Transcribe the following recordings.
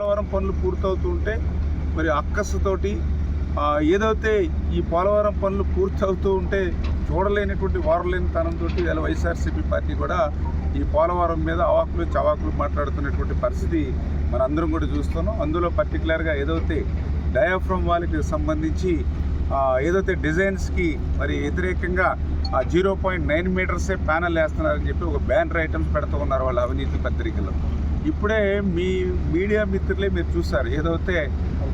పోలవరం పనులు పూర్తవుతుంటే మరి అక్కసుతోటి ఏదైతే ఈ పోలవరం పనులు పూర్తవుతూ ఉంటే చూడలేనటువంటి వారలేని తనంతో ఇలా వైఎస్ఆర్సీపీ పార్టీ కూడా ఈ పోలవరం మీద అవాకులు చవాకులు మాట్లాడుతున్నటువంటి పరిస్థితి మనందరం కూడా చూస్తున్నాం. అందులో పర్టికులర్గా ఏదైతే డయాఫ్రమ్ వాళ్ళకి సంబంధించి ఏదైతే డిజైన్స్కి మరి వ్యతిరేకంగా ఆ జీరో పాయింట్ నైన్ మీటర్సే ప్యానల్ వేస్తున్నారని చెప్పి ఒక బ్యానర్ ఐటమ్స్ పెడుతూ ఉన్నారు వాళ్ళ అవినీతి పత్రికలో. ఇప్పుడే మీ మీడియా మిత్రులే మీరు చూస్తారు ఏదైతే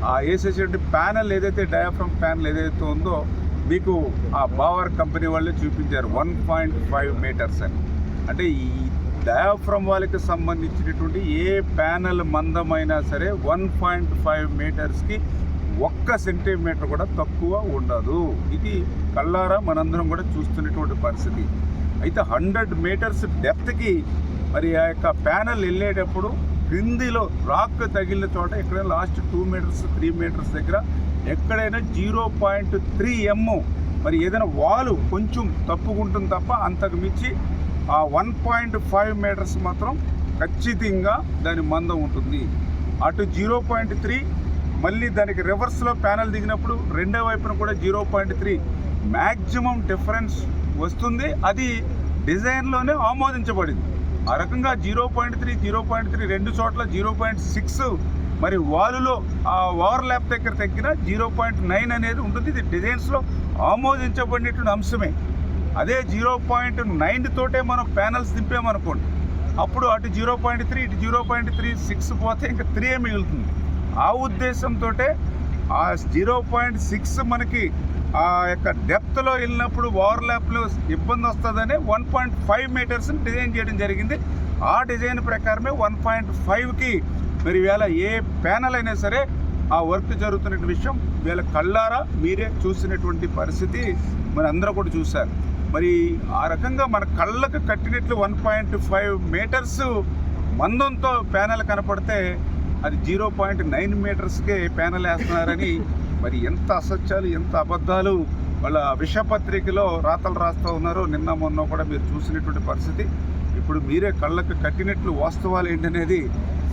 ఆ వేసేటువంటి ప్యానల్ ఏదైతే డయాఫ్రమ్ ప్యానల్ ఏదైతే ఉందో మీకు ఆ బావర్ కంపెనీ వాళ్ళే చూపించారు. వన్ పాయింట్ ఫైవ్ మీటర్స్ అని. అంటే ఈ డయాఫ్రమ్ వాళ్ళకి సంబంధించినటువంటి ఏ ప్యానల్ మందమైనా సరే వన్ పాయింట్ ఫైవ్ మీటర్స్కి ఒక్క సెంటీమీటర్ కూడా తక్కువ ఉండదు. ఇది కళ్ళారా మనందరం కూడా చూస్తున్నటువంటి పరిస్థితి. అయితే హండ్రెడ్ మీటర్స్ డెప్త్కి మరి ఆ యొక్క ప్యానల్ వెళ్ళేటప్పుడు క్రిందిలో రాక్ తగిలిన చోట ఎక్కడైనా last two metres three metres దగ్గర ఎక్కడైనా జీరో పాయింట్ త్రీ ఎమ్ మరి ఏదైనా వాలు కొంచెం తప్పుకుంటుంది తప్ప అంతకు మించి ఆ వన్ పాయింట్ ఫైవ్ మీటర్స్ మాత్రం ఖచ్చితంగా దాని మందం ఉంటుంది. అటు జీరో పాయింట్ త్రీ మళ్ళీ దానికి రివర్స్లో ప్యానల్ దిగినప్పుడు రెండో వైపున కూడా zero point three. Maximum difference వస్తుంది. అది డిజైన్లోనే ఆమోదించబడింది. ఆ రకంగా zero point three zero point three రెండు చోట్ల జీరో పాయింట్ సిక్స్ మరి వాలులో ఆ ఓవర్ ల్యాప్ దగ్గర తగ్గిన జీరో పాయింట్ నైన్ అనేది ఉంటుంది. ఇది డిజైన్స్లో ఆమోదించబడినటువంటి అంశమే. అదే జీరో పాయింట్ నైన్ తోటే మనం ప్యానల్స్ దింపామనుకోండి అప్పుడు అటు జీరో పాయింట్ త్రీ ఇటు జీరో పాయింట్ త్రీ సిక్స్ పోతే ఇంకా త్రీ మిగులుతుంది. ఆ ఉద్దేశంతో ఆ జీరో పాయింట్ సిక్స్ మనకి ఆ యొక్క డెప్త్లో వెళ్ళినప్పుడు ఓవర్లాప్లో ఇబ్బంది వస్తుందని వన్ పాయింట్ ఫైవ్ మీటర్స్ని డిజైన్ చేయడం జరిగింది. ఆ డిజైన్ ప్రకారమే వన్ పాయింట్ ఫైవ్కి మరి వేళ ఏ ప్యానల్ అయినా సరే ఆ వర్క్ జరుగుతున్న విషయం వీళ్ళ కళ్ళారా మీరే చూసినటువంటి పరిస్థితి మరి అందరూ కూడా చూశారు. మరి ఆ రకంగా మన కళ్ళకు కట్టినట్లు వన్ పాయింట్ ఫైవ్ మీటర్స్ మందంతో ప్యానెల్ కనపడితే అది జీరో పాయింట్ నైన్ మీటర్స్కే ప్యానెల్ వేస్తున్నారని మరి ఎంత అసత్యాలు ఎంత అబద్ధాలు వాళ్ళ విషపత్రికలో రాతలు రాస్తూ ఉన్నారో నిన్న మొన్న కూడా మీరు చూసినటువంటి పరిస్థితి. ఇప్పుడు మీరే కళ్ళకు కట్టినట్లు వాస్తవాలు ఏంటనేది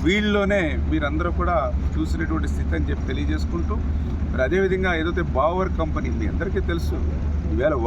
వీళ్ళలోనే మీరందరూ కూడా చూసినటువంటి స్థితి అని చెప్పి తెలియజేసుకుంటూ మరి అదేవిధంగా ఏదైతే బావర్ కంపెనీ మీ అందరికీ తెలుసు ఈవేళ